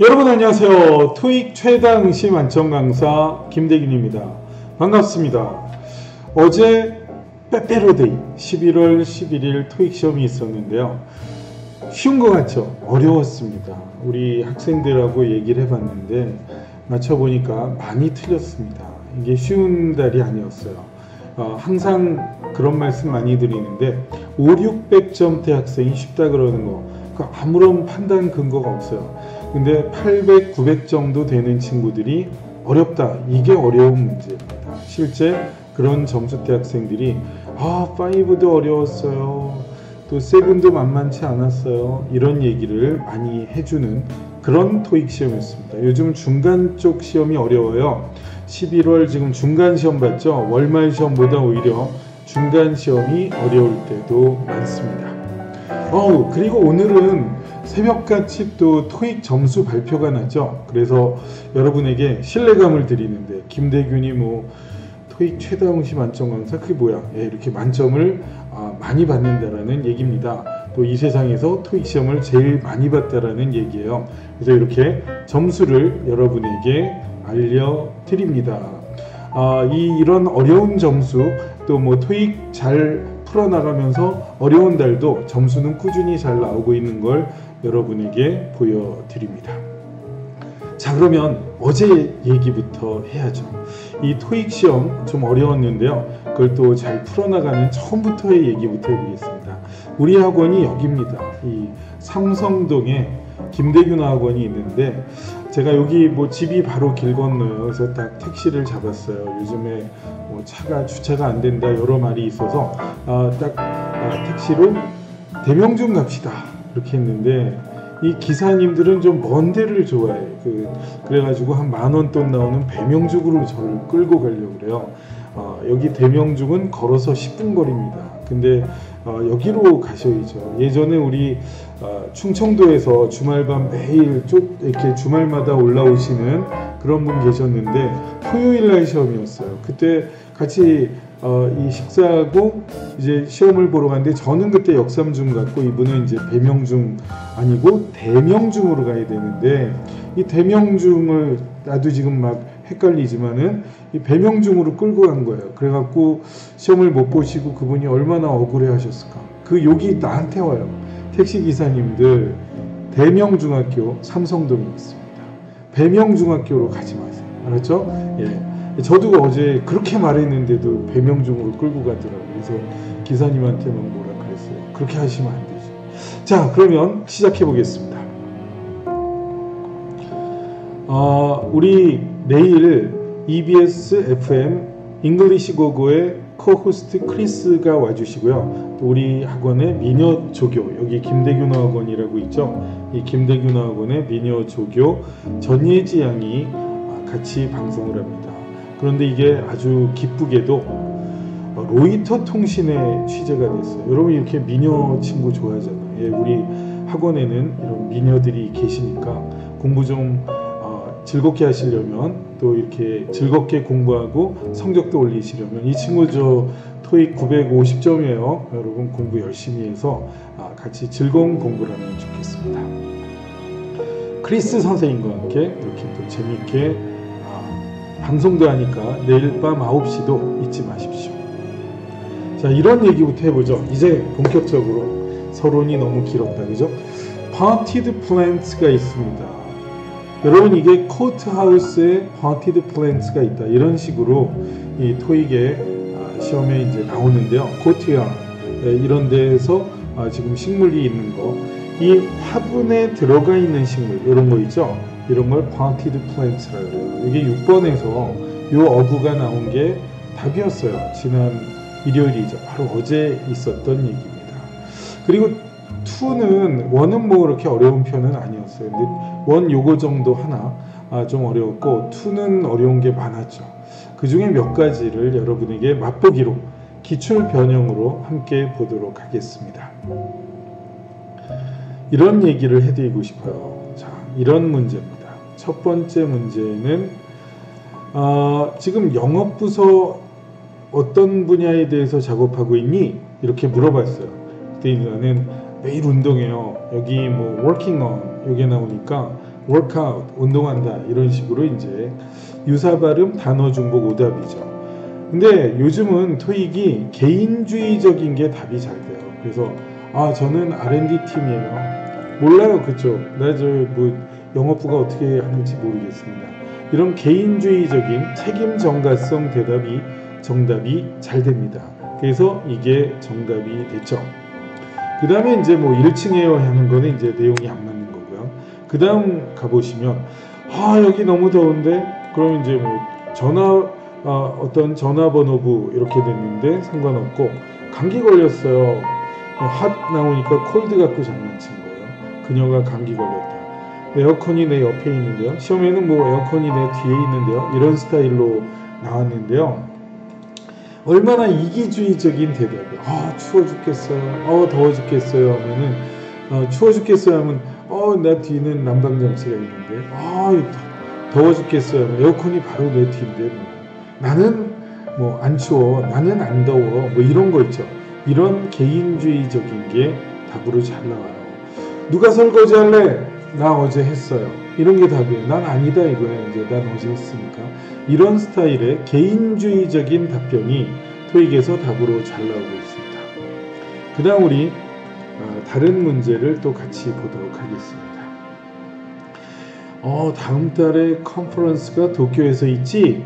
여러분 안녕하세요. 토익 최당시 만점 강사 김대균입니다. 반갑습니다. 어제 빼빼로데이 11월 11일 토익 시험이 있었는데요. 쉬운 것 같죠? 어려웠습니다. 우리 학생들하고 얘기를 해봤는데 맞춰보니까 많이 틀렸습니다. 이게 쉬운 달이 아니었어요. 어, 항상 그런 말씀 많이 드리는데 5, 600점대 학생이 쉽다 그러는 거그 아무런 판단 근거가 없어요. 근데 800, 900 정도 되는 친구들이 어렵다. 이게 어려운 문제입니다. 실제 그런 점수 대 학생들이 아, 5도 어려웠어요. 또 세븐도 만만치 않았어요. 이런 얘기를 많이 해주는 그런 토익 시험이었습니다. 요즘 중간 쪽 시험이 어려워요. 11월 지금 중간 시험 봤죠? 월말 시험보다 오히려 중간 시험이 어려울 때도 많습니다. 어 그리고 오늘은 새벽같이 또 토익 점수 발표가 나죠. 그래서 여러분에게 신뢰감을 드리는데 김대균이 뭐 토익 최다홍시 만점 강사 그게 뭐야? 예, 이렇게 만점을 아, 많이 받는다라는 얘기입니다. 또 이 세상에서 토익 시험을 제일 많이 봤다라는 얘기예요. 그래서 이렇게 점수를 여러분에게 알려드립니다. 아, 이 이런 어려운 점수 또 뭐 토익 잘 풀어나가면서 어려운 달도 점수는 꾸준히 잘 나오고 있는 걸 여러분에게 보여드립니다. 자 그러면 어제 얘기부터 해야죠. 이 토익 시험 좀 어려웠는데요. 그걸 또 잘 풀어나가는 처음부터의 얘기부터 해보겠습니다. 우리 학원이 여기입니다. 이 삼성동에 김대균 학원이 있는데 제가 여기 뭐 집이 바로 길 건너요. 그래서 딱 택시를 잡았어요. 요즘에 뭐 차가 주차가 안 된다 여러 말이 있어서 아, 딱 아, 택시로 대명중 갑시다 이렇게 했는데 이 기사님들은 좀 먼 데를 좋아해. 그 그래가지고 한 만 원 돈 나오는 배명죽으로 저를 끌고 가려고 그래요. 어, 여기 대명죽은 걸어서 10분 거리입니다. 근데 어, 여기로 가셔야죠. 예전에 우리 어, 충청도에서 주말밤 매일 쭉 이렇게 주말마다 올라오시는 그런 분 계셨는데 토요일 날 시험이었어요. 그때 같이 어, 이 식사하고 이제 시험을 보러 갔는데 저는 그때 역삼중 갔고 이분은 이제 배명중 아니고 대명중으로 가야 되는데 이 대명중을 나도 지금 막 헷갈리지만은 이 배명중으로 끌고 간 거예요. 그래갖고 시험을 못 보시고 그분이 얼마나 억울해 하셨을까. 그 욕이 나한테 와요. 택시 기사님들 대명중학교 삼성동에 있습니다. 배명중학교로 가지 마세요. 알았죠? 예. 저도 어제 그렇게 말했는데도 배명중으로 끌고 가더라고요. 그래서 기사님한테만 뭐라 그랬어요. 그렇게 하시면 안 되죠. 자, 그러면 시작해 보겠습니다. 어, 우리 내일 EBS FM 잉글리시 고고의 코호스트 크리스가 와주시고요. 또 우리 학원의 미녀 조교 여기 김대균 학원이라고 있죠. 이 김대균 학원의 미녀 조교 전예지 양이 같이 방송을 합니다. 그런데 이게 아주 기쁘게도 로이터 통신에 취재가 됐어요. 여러분 이렇게 미녀 친구 좋아하잖아요. 예, 우리 학원에는 이런 미녀들이 계시니까 공부 좀 즐겁게 하시려면 또 이렇게 즐겁게 공부하고 성적도 올리시려면 이 친구 저 토익 950점이에요. 여러분 공부 열심히 해서 같이 즐거운 공부를 하면 좋겠습니다. 크리스 선생님과 함께 이렇게 또 재미있게 방송도 하니까 내일 밤 9시도 잊지 마십시오. 자, 이런 얘기부터 해보죠. 이제 본격적으로 서론이 너무 길었다. 그죠? 파티드 플랜트가 있습니다. 여러분 이게 코트하우스에 하티드 플랜트가 있다 이런 식으로 이 토익의 시험에 이제 나오는데요 코트야 이런 데에서 지금 식물이 있는 거 이 화분에 들어가 있는 식물 이런 거 있죠 이런 걸 파티드 플랜트라고 해요 이게 6번에서 이 어구가 나온 게 답이었어요 지난 일요일이죠 바로 어제 있었던 얘기입니다 그리고 2는 원은 뭐 그렇게 어려운 편은 아니었어요. 근데 원 요거 정도 하나 아, 좀 어려웠고 2는 어려운 게 많았죠. 그 중에 몇 가지를 여러분에게 맛보기로 기출 변형으로 함께 보도록 하겠습니다. 이런 얘기를 해드리고 싶어요. 자, 이런 문제입니다. 첫 번째 문제는 어, 지금 영업부서 어떤 분야에 대해서 작업하고 있니? 이렇게 물어봤어요. 그때 나는 매일 운동해요. 여기 뭐 working on 여기 나오니까 workout, 운동한다 이런 식으로 이제 유사 발음 단어 중복 오답이죠. 근데 요즘은 토익이 개인주의적인 게 답이 잘 돼요. 그래서 아 저는 R&D 팀이에요. 몰라요 그쪽. 나 저 뭐 영업부가 어떻게 하는지 모르겠습니다. 이런 개인주의적인 책임 전가성 대답이 정답이 잘 됩니다. 그래서 이게 정답이 됐죠. 그 다음에 이제 뭐 1층에요 하는 거는 이제 내용이 안 맞는 거고요. 그 다음 가보시면 아 여기 너무 더운데 그럼 이제 뭐 전화 어, 어떤 전화번호부 이렇게 됐는데 상관없고 감기 걸렸어요. 핫 나오니까 콜드 갖고 거예요. 그녀가 감기 걸렸다. 에어컨이 내 옆에 있는데요. 시험에는 뭐 에어컨이 내 뒤에 있는데요. 이런 스타일로 나왔는데요. 얼마나 이기주의적인 대답이에요. 아 추워 죽겠어요. 어 더워 죽겠어요 하면은 어, 추워 죽겠어요 하면 어 나 뒤는 난방 장치가 있는데 아 더워 죽겠어요. 에어컨이 바로 내 뒤인데 뭐. 나는 뭐 안 추워 나는 안 더워 뭐 이런 거 있죠. 이런 개인주의적인 게 답으로 잘 나와요. 누가 설거지 할래? 나 어제 했어요. 이런 게 답이에요. 난 아니다 이거야. 이제 난 어제 했으니까. 이런 스타일의 개인주의적인 답변이 토익에서 답으로 잘 나오고 있습니다. 그 다음 우리 어, 다른 문제를 또 같이 보도록 하겠습니다. 어, 다음 달에 컨퍼런스가 도쿄에서 있지?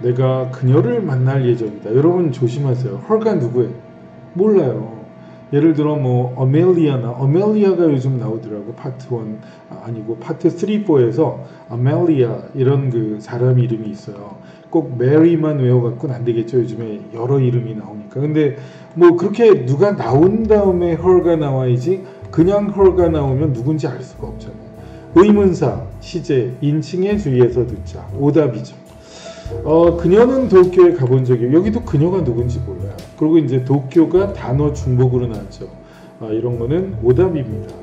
내가 그녀를 만날 예정이다. 여러분 조심하세요. 헐가 누구예요? 몰라요. 예를 들어 뭐 어멜리아나 어멜리아가 요즘 나오더라고 파트 1 아니고 파트 3, 4에서 어멜리아 이런 그 사람 이름이 있어요. 꼭 메리만 외워갖고는 안 되겠죠. 요즘에 여러 이름이 나오니까. 근데 뭐 그렇게 누가 나온 다음에 헐가 나와야지 그냥 헐가 나오면 누군지 알 수가 없잖아요. 의문사, 시제, 인칭에 주의해서 듣자. 오답이죠. 어, 그녀는 도쿄에 가본 적이 여기도 그녀가 누군지 몰라요. 그리고 이제 도쿄가 단어 중복으로 나왔죠. 아, 이런 거는 오답입니다.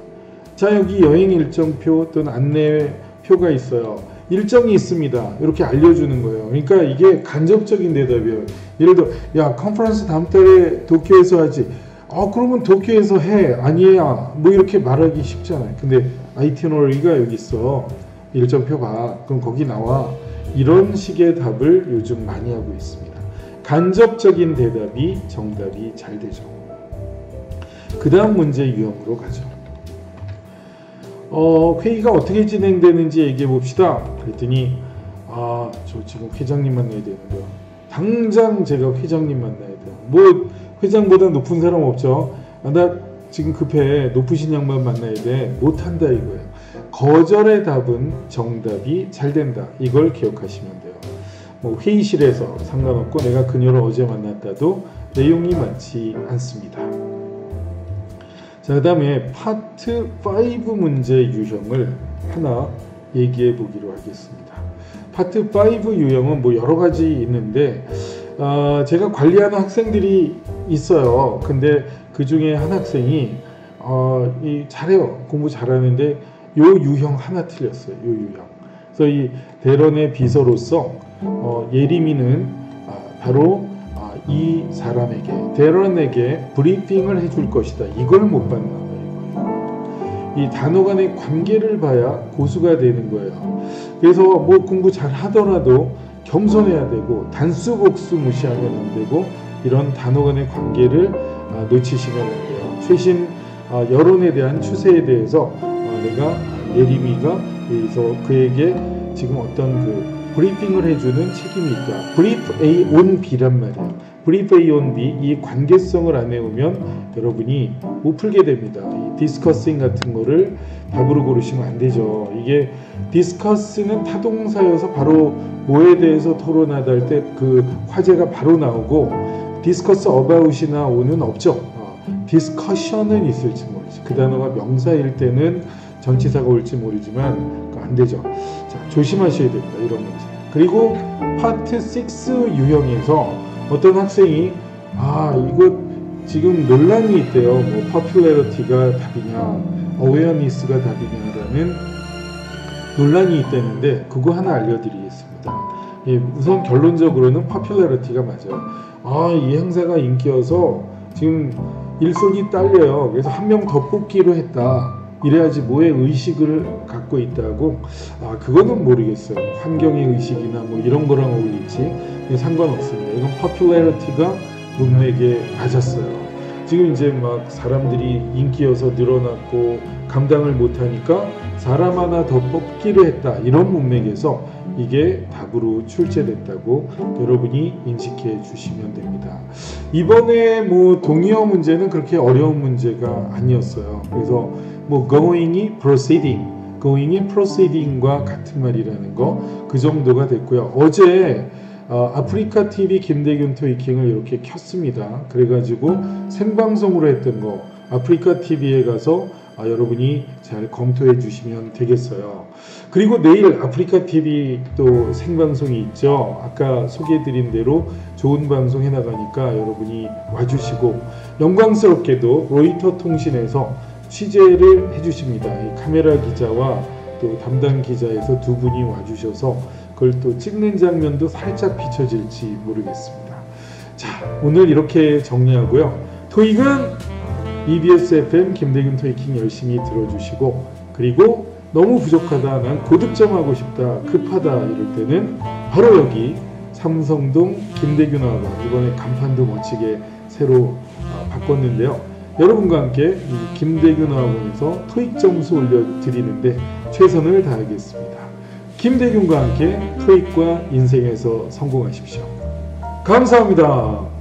자 여기 여행 일정표 또는 안내표가 있어요. 일정이 있습니다. 이렇게 알려주는 거예요. 그러니까 이게 간접적인 대답이에요. 예를 들어 야 컨퍼런스 다음 달에 도쿄에서 하지. 아 그러면 도쿄에서 해 아니야 뭐 이렇게 말하기 쉽잖아요. 근데 아이티너리가 여기 있어 일정표 봐. 그럼 거기 나와. 이런 식의 답을 요즘 많이 하고 있습니다. 간접적인 대답이 정답이 잘 되죠. 그 다음 문제 유형으로 가죠. 어, 회의가 어떻게 진행되는지 얘기해 봅시다. 그랬더니 아, 저 지금 회장님 만나야 되는데요. 당장 제가 회장님 만나야 돼요. 뭐 회장보다 높은 사람 없죠. 아, 나 지금 급해 높으신 양반 만나야 돼. 못한다 이거예요. 거절의 답은 정답이 잘 된다. 이걸 기억하시면 돼요. 뭐 회의실에서 상관없고 내가 그녀를 어제 만났다도 내용이 맞지 않습니다. 자, 그 다음에 파트 5 문제 유형을 하나 얘기해 보기로 하겠습니다. 파트 5 유형은 뭐 여러 가지 있는데 어, 제가 관리하는 학생들이 있어요. 근데 그 중에 한 학생이 어, 이 잘해요. 공부 잘하는데 요 유형 하나 틀렸어요. 요 유형. 그래서 이 대런의 비서로서 어, 예림이는 아, 바로 아, 이 사람에게 대런에게 브리핑을 해줄 것이다. 이걸 못 봤나 봐요. 이 단어 간의 관계를 봐야 고수가 되는 거예요. 그래서 뭐 공부 잘 하더라도 겸손해야 되고 단수 복수 무시하면 안 되고 이런 단어 간의 관계를 아, 놓치시면 안 돼요. 최신 아, 여론에 대한 추세에 대해서 아, 내가 예림이가 그래서 그에게 지금 어떤 그 브리핑을 해주는 책임이 있다. 브리프 A on B란 말이에요. 브리프 A on B 이 관계성을 안 외우면 여러분이 못 풀게 됩니다. 이 디스커싱 같은 거를 답으로 고르시면 안 되죠. 이게 디스커스는 타동사여서 바로 뭐에 대해서 토론하다 할 때 그 화제가 바로 나오고 디스커스 어바웃이나 오는 없죠. 어, 디스커션은 있을지 모르지. 그 단어가 명사일 때는 전치사가 올지 모르지만 안 되죠. 자, 조심하셔야 됩니다. 이런 문제. 그리고 파트 6 유형에서 어떤 학생이 아 이거 지금 논란이 있대요. 뭐 popularity,가 답이냐, awareness가 답이냐라는 논란이 있다는데 그거 하나 알려드리겠습니다. 예, 우선 결론적으로는 popularity가 맞아요. 아, 이 행사가 인기여서 지금 일손이 딸려요. 그래서 한 명 더 뽑기로 했다. 이래야지 뭐의 의식을 갖고 있다고? 아 그거는 모르겠어요. 환경의 의식이나 뭐 이런 거랑 어울릴지. 상관없습니다. 이건 popularity가 문맥에 맞았어요 지금 이제 막 사람들이 인기여서 늘어났고 감당을 못하니까 사람 하나 더 뽑기로 했다 이런 문맥에서 이게 답으로 출제됐다고 여러분이 인식해 주시면 됩니다. 이번에 뭐 동의어 문제는 그렇게 어려운 문제가 아니었어요. 그래서 뭐 going이 proceeding, going이 proceeding과 같은 말이라는 거 그 정도가 됐고요. 어제 어, 아프리카 TV 김대균 토이킹을 이렇게 켰습니다. 그래가지고 생방송으로 했던 거 아프리카 TV에 가서 아, 여러분이 잘 검토해 주시면 되겠어요. 그리고 내일 아프리카 TV 또 생방송이 있죠. 아까 소개해드린 대로 좋은 방송 해나가니까 여러분이 와주시고 영광스럽게도 로이터 통신에서 취재를 해주십니다. 카메라 기자와 또 담당 기자에서 두 분이 와주셔서 그걸 또 찍는 장면도 살짝 비춰질지 모르겠습니다. 자, 오늘 이렇게 정리하고요. 토익은 EBS FM 김대균 토익킹 열심히 들어주시고 그리고 너무 부족하다 난 고득점하고 싶다 급하다 이럴 때는 바로 여기 삼성동 김대균 학원 이번에 간판도 멋지게 새로 어, 바꿨는데요 여러분과 함께 이 김대균 학원에서 토익 점수 올려드리는데 최선을 다하겠습니다 김대균과 함께 토익과 인생에서 성공하십시오. 감사합니다